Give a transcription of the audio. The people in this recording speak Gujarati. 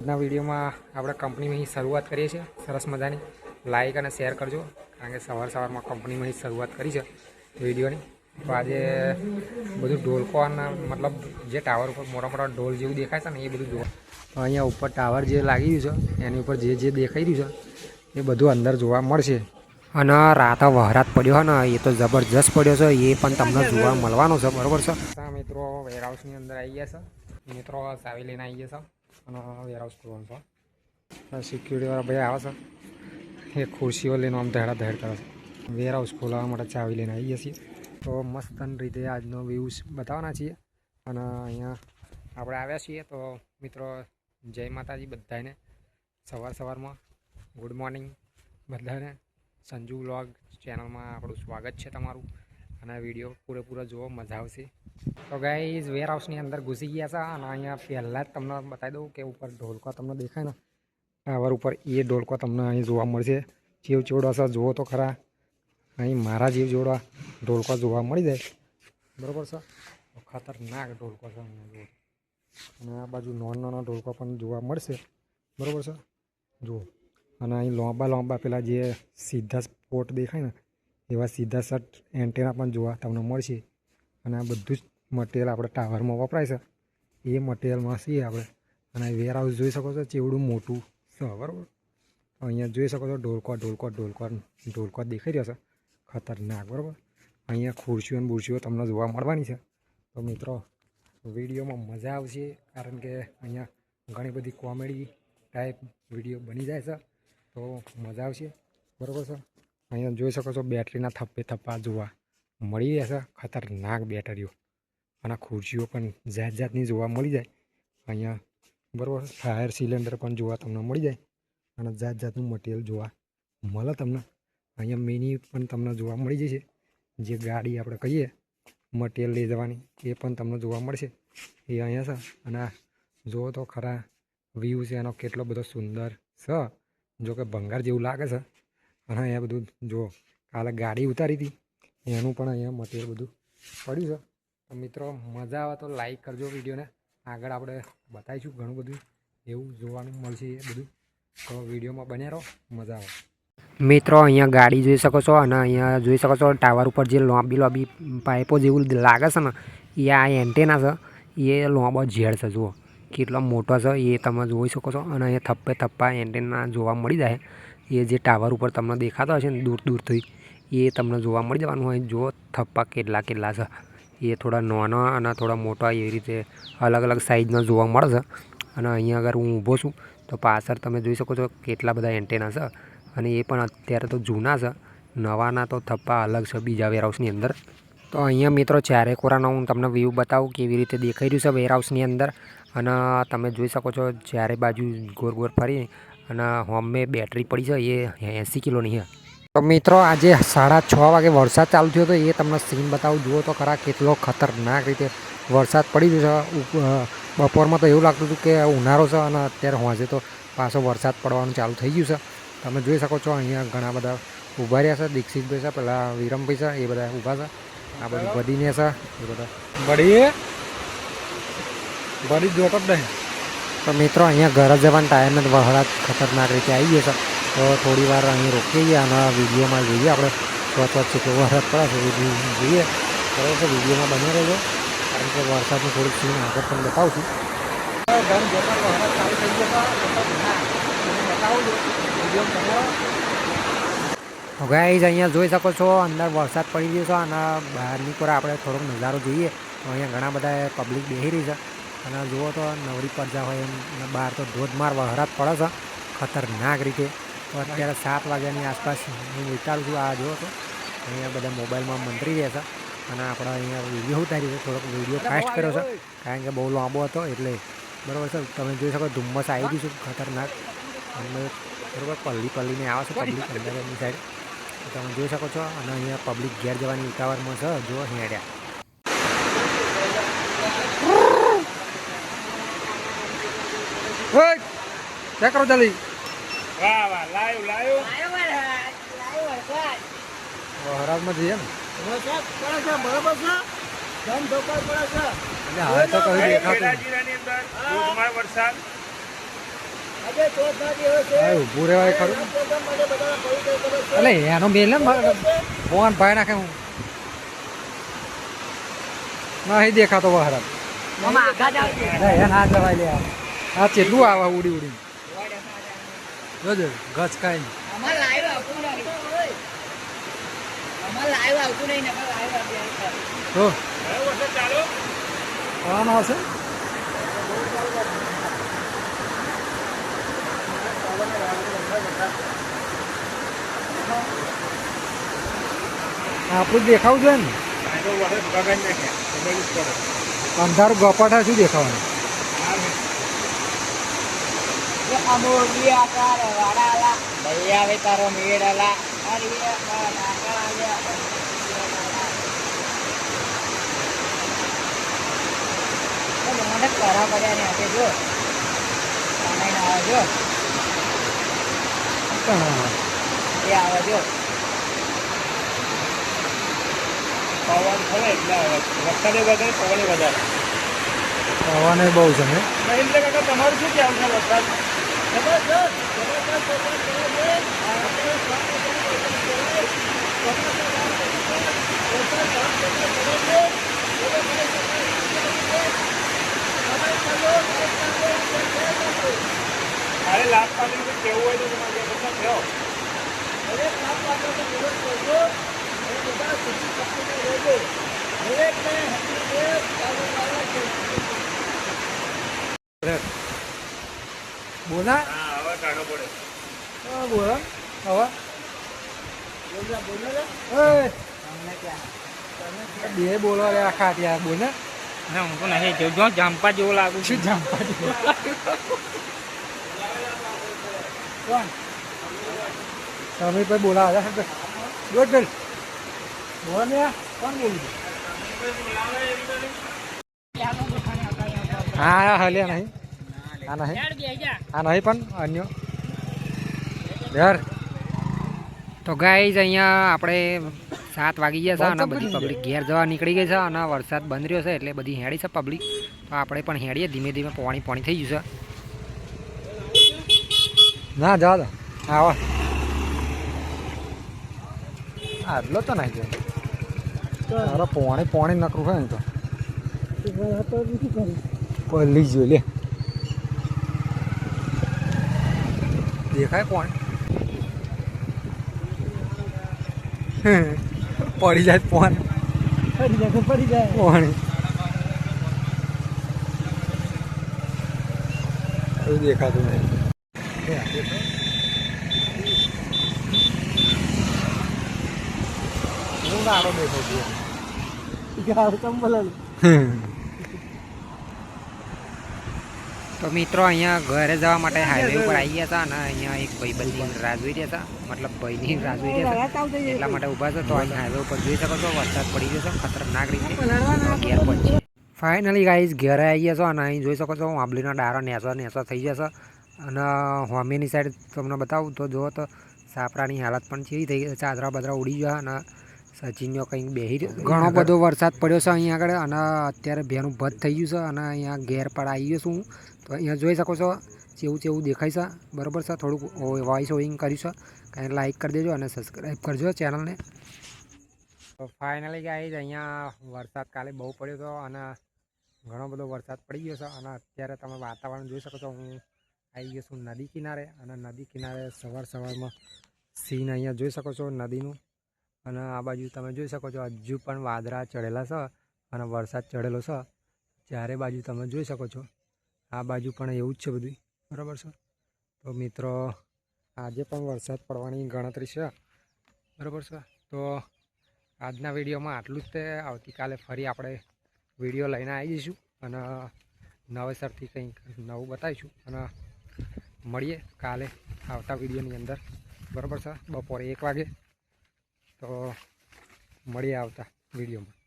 આજના વિડીયોમાં આપણે કંપનીમાં શરૂઆત કરીએ છીએ. સરસ મજાની. લાઈક અને શેર કરજો, કારણ કે સવાર સવારમાં કંપનીમાં શરૂઆત કરી છે વિડીયોની. તો આજે બધું ઢોલકો અને મતલબ જે ટાવર ઉપર મોટા મોટા ઢોલ જેવું દેખાય છે ને એ બધું જોવા તો અહીંયા ઉપર ટાવર જે લાગી રહ્યું છે, એની ઉપર જે જે દેખાઈ રહ્યું છે, એ બધું અંદર જોવા મળશે. અને રાત વહરાત પડ્યો હોય ને, એ તો જબરજસ્ત પડ્યો છે, એ પણ તમને જોવા મળવાનો છે, બરોબર છે? મિત્રો વેરહાઉસની અંદર આવી ગયા છે. મિત્રો, સાવી લઈને આવી ગયા છે. અને વેરહાઉસ ખોલવાનું છે સિક્યુરિટીવાળા ભાઈ આવે છે. એ ખુરશીઓ લઈને આમ ધડા ધડ કરે છે. વેરહાઉસ ખોલાવવા માટે ચાવી લઈને આવીએ છીએ. તો મસ્ત રીતે આજનો વ્યૂઝ બતાવવાના છીએ. અને અહીંયા આપણે આવ્યા છીએ તો મિત્રો જય માતાજી બધાને. સવાર સવારમાં ગુડ મોર્નિંગ બધાને. સંજુ વ્લોગ ચેનલમાં આપણું સ્વાગત છે તમારું. અને વીડિયો પૂરેપૂરો જોવો, મજા આવશે. તો ગાઈઝ વેરહાઉસની અંદર ઘૂસી ગયા છે અને અહીંયા પહેલાં જ તમને બતાવી દઉં કે ઉપર ઢોલકો તમને દેખાય ને? ટાવર ઉપર એ ઢોલકો તમને અહીં જોવા મળશે. ચીવ ચીવડો સર જુઓ તો ખરા. અહીં મારા જીવ જોડવા ઢોલકો જોવા મળી જાય. બરાબર છે? ખતરનાક ઢોલકો છે અહીંયા જુઓ. અને આ બાજુ નાના નાના ઢોલકો પણ જોવા મળશે. બરાબર છે? જુઓ. અને અહીં લાંબા લાંબા પેલા જે સીધા સ્પોટ દેખાય ને, એવા સીધા શર્ટ એન્ટેના પણ જોવા તમને મળશે. અને આ બધું જ મટીરિયલ આપણે ટાવરમાં વપરાય છે. એ મટીરિયલમાં છીએ આપણે. અને વેર હાઉસ જોઈ શકો છો, ચેવડું મોટું છે, બરાબર? અહીંયા જોઈ શકો છો, ઢોલકો ઢોલકો ઢોલકો ઢોલકો દેખાઈ રહ્યો છે. ખતરનાક, બરાબર? અહીંયા ખુરશીઓ અને બુરશીઓ તમને જોવા મળવાની છે. તો મિત્રો, વિડીયોમાં મજા આવશે, કારણ કે અહીંયા ઘણી બધી કોમેડી ટાઈપ વીડિયો બની જાય છે. તો મજા આવશે, બરાબર છે? અહીંયા જોઈ શકો છો બેટરીના થપ્પે થપ્પા જોવા. મળી રહેશે, ખતરનાક બેટરીઓ. અને ખુરશીઓ પણ જાત જાતની જોવા મળી જાય. અહીંયા બરાબર, ફાયર સિલિન્ડર પણ જોવા તમને મળી જાય. અને જાત જાતનું મટીરિયલ જોવા મળે તમને. અહીંયા મિની પણ તમને જોવા મળી જશે. જે ગાડી આપણે કહીએ, મટીરિયલ લઈ જવાની, એ પણ તમને જોવા મળશે. એ અહીંયા છે. અને જુઓ તો ખરા વ્યૂ છે, એનો કેટલો બધો સુંદર છે. જો કે ભંગાર જેવું લાગે છે. અને અહીંયા બધું જો કાલે ગાડી ઉતારી હતી. એનું પણ અહીંયા મટીરિયલ બધું પડ્યું છે. તો મિત્રો, મજા આવે તો લાઈક કરજો વિડીયોને. આગળ આપણે બતાવીશું ઘણું બધું એવું જોવાનું મળશે એ બધું. તો વિડીયોમાં બન્યા રહો. મજા આવે. મિત્રો, અહીંયા ગાડી જોઈ શકો છો અને અહીંયા જોઈ શકો છો ટાવર ઉપર જે લાંબી લાંબી પાઇપો જેવું લાગે છે ને, એ આ એન્ટેના છે. એ લાંબો ઝેડ છે, જુઓ. કેટલો મોટો છે એ તમે જોઈ શકો છો. અને અહીંયા થપ્પે થપ્પા એન્ટેના જોવા મળી જાય. એ જે ટાવર ઉપર તમને દેખાતો હશે ને, દૂર દૂરથી એ તમને જોવા મળી જવાનું હોય. જો થપ્પા કેટલા કેટલા છે. એ થોડા નાના અને થોડા મોટા એવી રીતે અલગ અલગ સાઇઝના જોવા મળે છે. અને અહીંયા આગળ હું ઊભો છું, તો પાછળ તમે જોઈ શકો છો કેટલા બધા એન્ટેના છે. અને એ પણ અત્યારે તો જૂના છે. નવાના તો થપ્પા અલગ છે બીજા વેરહાઉસની અંદર. તો અહીંયા મિત્રો ચારે કોરાનો હું તમને વ્યૂ બતાવું કેવી રીતે દેખાઈ રહ્યું છે વેરહાઉસની અંદર. અને તમે જોઈ શકો છો ચારે બાજુ ગોર ગોર ફરી અને હોમે બેટરી પડી છે, એ એંસી કિલોની છે. તો મિત્રો આજે સાડા છ વાગે વરસાદ ચાલુ થયો હતો એ તમને સીન બતાવું. જુઓ તો ખરા કેટલો ખતરનાક રીતે વરસાદ પડી ગયો છે. બપોરમાં તો એવું લાગતું હતું કે ઉનાળો છે અને અત્યારે હોજે તો પાછો વરસાદ પડવાનું ચાલુ થઈ ગયું છે. તમે જોઈ શકો છો અહીંયા ઘણા બધા ઊભા રહ્યા છે. દીક્ષિતભાઈ છે પેલા વિરમભાઈ છે એ બધા ઊભા છે. આ બધું બધીને છે એ બધા. બડી? બળી જોતો જ નહીં. તો મિત્રો અહીંયા ઘરે જવાના ટાઈમે વહરાત ખતરનાક રીતે આવી ગયો છે. તો થોડી વાર અહીં રોકીએ અને વિડીયોમાં જોઈએ. આપણે સ્વચ્છ વચ્ચે કે વરસાદ પડે છે જોઈએ. બરાબર છે? વિડીયોમાં બન્યા રહેજો. કારણ કે વરસાદનું થોડુંક સીન આગળ પણ બતાવું છું. ઘર જતા ગાઈઝ અહીંયા જોઈ શકો છો, અંદર વરસાદ પડી ગયો છે. અને બહારની પર આપણે થોડોક નજારો જોઈએ. અહીંયા ઘણા બધા પબ્લિક બેસી રહી છે. અને જુઓ તો નવરી પડજા હોય એમ, બહાર તો ધોધમાર વરસાદ પડે છે. ખતરનાક રીતે. તો અત્યારે સાત વાગ્યાની આસપાસ હું વિચારું છું આ જુઓ તો. અહીંયા બધા મોબાઈલમાં મંત્રી રહે છે અને આપણે અહીંયા વીડિયો ઉતારી છે થોડોક વીડિયો ફાસ્ટ કર્યો છે. કારણ કે બહુ લાંબો હતો એટલે બરાબર છે તમે જોઈ શકો ધુમ્મસ આવી ગયું છે ખતરનાક. અને બરાબર પલ્લી પલ્લીને આવે છે પબ્લિક અંદરની સાઈડ તમે જોઈ શકો છો અને અહીંયા પબ્લિક ઘેર જવાની ઉતાવળમાં છે જો હેડ્યા. ચેક કરો જલ્દી વાહ વાહ લાયો લાયો. વહરાજમાં જઈએ ને. વરસાદ પડે છે બરાબર છે? ધન ધોકાઈ પડે છે. એટલે હવે તો કહ્યું દેખાતું વરસાદ. રહેવાય ખરું. એટલે એનો મેલ ને ફોન ભાઈ નાખે હું. નહીં દેખાતો બહાર મામા આગા જાવ છે એ ના જવાય લે. આ ચેટલું આવે ઉડી ઉડી જોજો ઘસ કાંઈ નહીં. અમાર લાઈવ આવતું નહીં. અમાર લાઈવ આવતું નહીં નકર લાઈવ આવતું તો? પવન આવશે? આપણું દેખાવું જોઈએ ને. અંધારું ગપાટા શું દેખાવાનું? અમોલી આકાર વાડાલા ભૈયા વે તારો મેળલા અરે નાકાલ્યા મને કરા પડ્યા ને આજે જો. તમે ના આવે જો. એ આવે જો. પવન ખરે એટલે વરસાદે વધારે પવને વધારે. પવન બહુ છે મહેન્દ્ર કાકા તમારું શું કહેવું છે વરસાદ મારે લાભ પાડીને કેવું હોય તો તમારે વરસાદ થયો. દરેક લાભપાત્રનો દિવસ કરજો. અને બધા શક્તિને રહેજો. દરેકને હેપી ચાલુ લાવવા છે. બોલા હા હવે કાઢો પડે હા, બોલો હવે બોલ્યા બોલ્યા ઓય, બે બોલો રે આખા ત્યાં બોલ ને ના હું તો નહીં જો જો જંપા જેવું લાગુ શું જંપા કોણ તમે કોઈ બોલાવે છે દોઢ બેલ બોલો ને આ. કોણ બોલું હા હલ્યા નહીં આ નહીં. આ નહીં પણ અન્ય. યાર તો ગાઈઝ અહીંયા આપણે સાત વાગી ગયા છે અને બધી પબ્લિક ઘેર જવા નીકળી ગઈ છે અને વરસાદ બંધ રહ્યો છે એટલે બધી હેડી છે પબ્લિક તો આપણે પણ હેડીએ ધીમે ધીમે પાણી પાણી થઈ ગયું છે. ના જવા દો. આવો. આટલો તો નહીં જાય પાણી પોણી પોણી નકરું છે ને તો. પલ્લી જો લે. દેખાય કોણ પડી જાય ફોન પડી જાય પડી જાય કોણ એવું દેખાતું નહીં હું ગાડો બેઠો છું ગાવ ચંબલ તો મિત્રો અહીંયા ઘરે જવા માટે હાઈવે ઉપર આવી ગયા હતા અને અહીંયા એક ભાઈબંધની રાહ જોઈ રહ્યા હતા. મતલબ ભાઈની રાહ જોઈ રહ્યા હતા. એટલા માટે ઊભા છે તો અહીંયા હાઈવે ઉપર જોઈ શકો છો વરસાદ પડી ગયો છે ખતરનાક રીતે. ઘેર પહોંચી ફાઇનલી ગાઈઝ ઘરે આવી ગયા છો અને અહીં જોઈ શકો છો આંબલીનો ડારો નેસો નેસો થઈ જશે અને હોમીની સાઈડ તમને બતાવું તો જુઓ તો સાપરાની હાલત પણ કેવી થઈ ગઈ ચાદરા બદરા ઉડી ગયા અને સચિનનો કંઈક બેહી રહ્યો. ઘણો બધો વરસાદ પડ્યો છે અહીંયા આગળ અને અત્યારે ભેનું ભત થઈ ગયું છે અને અહીંયા ઘેર પર આવી ગયો છું અહીંયા જોઈ શકો છો, જેવું જેવું દેખાય છે. બરાબર છે, થોડુંક વોઇસ ઓઈંગ કર્યું છે. કાંઈ લાઈક કરી દેજો અને સબસ્ક્રાઈબ કરજો ચેનલને તો ફાઇનલી ગાઈઝ અહીંયા વરસાદ કાલે બહુ પડ્યો હતો અને ઘણો બધો વરસાદ પડી ગયો છે અને અત્યારે તમે વાતાવરણ જોઈ શકો છો, હું આવી ગયો છું નદી કિનારે અને નદી કિનારે સવાર સવારમાં સીન અહીંયા જોઈ શકો છો નદીનું. અને આ બાજુ તમે જોઈ શકો છો, હજુ પણ વાદળા ચડેલા છે અને વરસાદ ચડેલો છે. ચારે બાજુ તમે જોઈ શકો છો. આ બાજુ પણ એવું જ છે બધું બરાબર છે. તો મિત્રો આજે પણ વરસાદ પડવાની ગણતરી છે. બરાબર છે. તો આજના વિડીયોમાં આટલું જ તે. આવતીકાલે ફરી આપણે વીડિયો લઈને આવી જઈશું અને નવેસરથી કંઈક નવું બતાવીશું અને મળીએ કાલે આવતા વિડીયોની અંદર. બરાબર છે. બપોરે એક વાગે. તો મળીએ આવતા વિડીયોમાં.